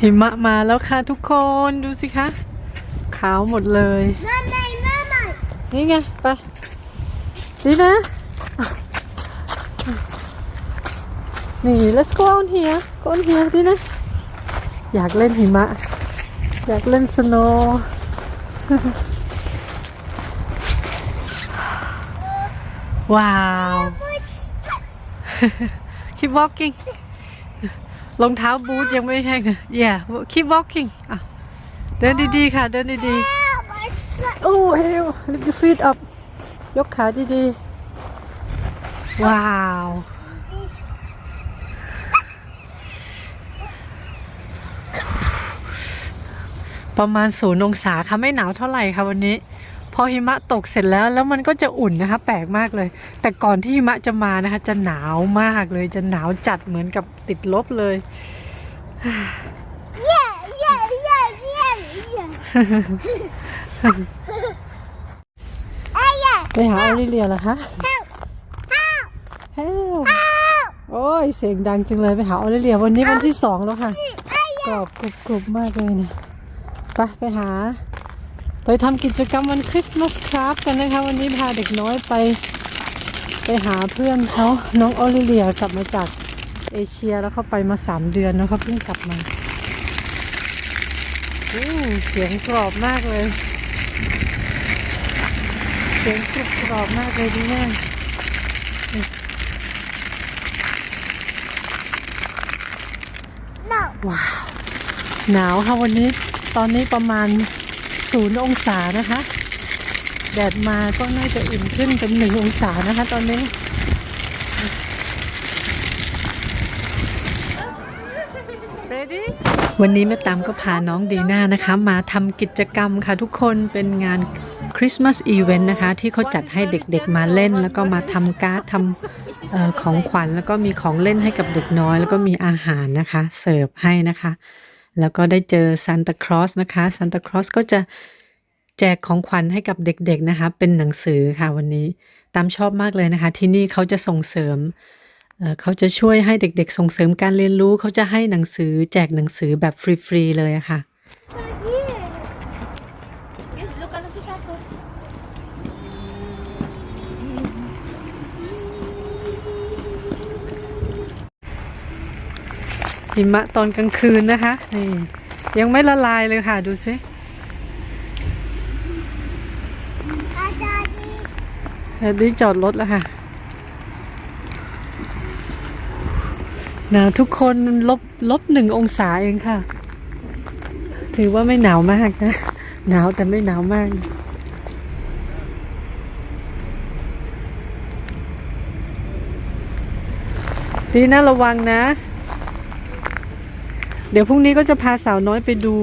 หิมะมาแล้วค่ะทุกคนดูสิคะ ขาวหมดเลยแม่ใหม่แม่ใหม่นี่ไง ไปดีนะ นี่ let's go on here go on here ดีนะ อยากเล่นหิมะ อยากเล่นสโนว์ว้าว keep walking รองเท้าบูทยังไม่แห้งนะ yeah keep walking อะเดินดีๆค่ะ เดินดีๆโอ้เฮล lift your feet up ยกขาดีๆ ว้าว ประมาณศูนย์องศาค่ะ ไม่หนาวเท่าไหร่ค่ะวันนี้ พอหิมะตกเสร็จแล้วแล้วมันก็จะอุ่นนะคะแปลกมากเลย แต่ก่อนที่หิมะจะมานะคะ จะหนาวมากเลยจะหนาวจัดเหมือนกับติดลบเลยเย่เย่เย่เย่เย่ไอ้ยไปหาออริเลียเหรอคะเฮลเฮลเฮลโอ้ยเสียงดังจังเลยไปหาออริเลียวันนี้วันที่สองแล้วค่ะกรอบกรุบกรุบมากเลยเนี่ยไปไปหา ไปทำกิจกรรมวันคริสต์มาสคราฟกันนะคะ วันนี้พาเด็กน้อยไป ไปหาเพื่อนเขาน้องออลิเลียกลับมาจากเอเชียแล้วเขาไปมาสามเดือนแล้วเขาเพิ่งกลับมาอู้เสียงกรอบมากเลย เสียงกรุบกรอบมากเลยดีแน่ว้าว หนาวค่ะวันนี้ ตอนนี้ประมาณ ศูนย์องศานะคะ แดดมาก็น่าจะอุ่นขึ้นเป็นหนึ่งองศานะคะตอนนี้ Ready? วันนี้แม่ตามก็พาน้องดีน่านะคะ มาทำกิจกรรมค่ะทุกคนเป็นงานคริสต์มาสอีเวนต์นะคะ ที่เขาจัดให้เด็กๆมาเล่น แล้วก็มาทำการ์ดทำเออของขวัญ แล้วก็มีของเล่นให้กับเด็กน้อย แล้วก็มีอาหารนะคะ เสิร์ฟให้นะคะ แล้วก็ได้เจอซานตาคลอสนะคะซานตาคลอสก็จะแจกของขวัญให้กับเด็กๆนะคะ เป็นหนังสือค่ะวันนี้ตามชอบมากเลยนะคะ ที่นี่เขาจะส่งเสริมเเขาจะช่วยให้เด็กๆ ส่งเสริมการเรียนรู้ เขาจะให้หนังสือแจกหนังสือแบบฟรีๆเลยะค่ะ หิมะตอนกลางคืนนะคะนี่ยังไม่ละลายเลยค่ะดูสิแอดดี้จอดรถแล้วค่ะหนาวทุกคนลบลบหนึ่งองศาเองค่ะ ถือว่าไม่หนาวมากนะ หนาวแต่ไม่หนาวมาก ดีนะระวังนะ ดี๋ยวพรุ่งนี้ก็จะพาสาวน้อยไปดู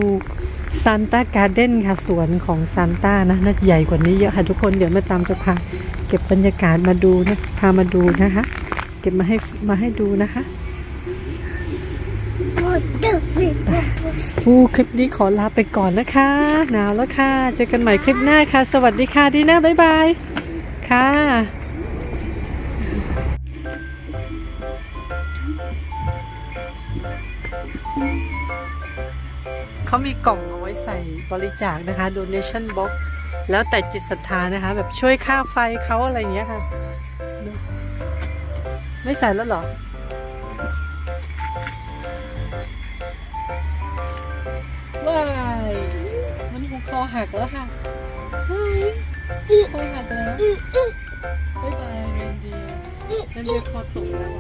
ซานตาการ์เด้นค่ะสวนของซานต้านะน่าใหญ่กว่านี้เยอะค่ะทุกคนเดี๋ยวแม่ตามจะพาเก็บบรรยากาศมาดูนะพามาดูนะคะ เก็บมาให้มาให้ดูนะคะผู้คลิปนี้ขอลาไปก่อนนะคะ หนาวแล้วค่ะ เจอกันใหม่คลิปหน้าค่ะ สวัสดีค่ะดีนะบ๊ายบาย ค่ะ เขามีกล่องเอาไว้ใส่บริจาคนะคะ donation box แล้วแต่จิตศรัทธานะคะ แบบช่วยค่าไฟเขาอะไรอย่างเงี้ยค่ะ ไม่ใส่แล้วเหรอ ว้ายมันหูคอหักแล้วค่ะคอหักแล้ว บ๊ายบายเรนเดียเรนเดียคอตกแล้ว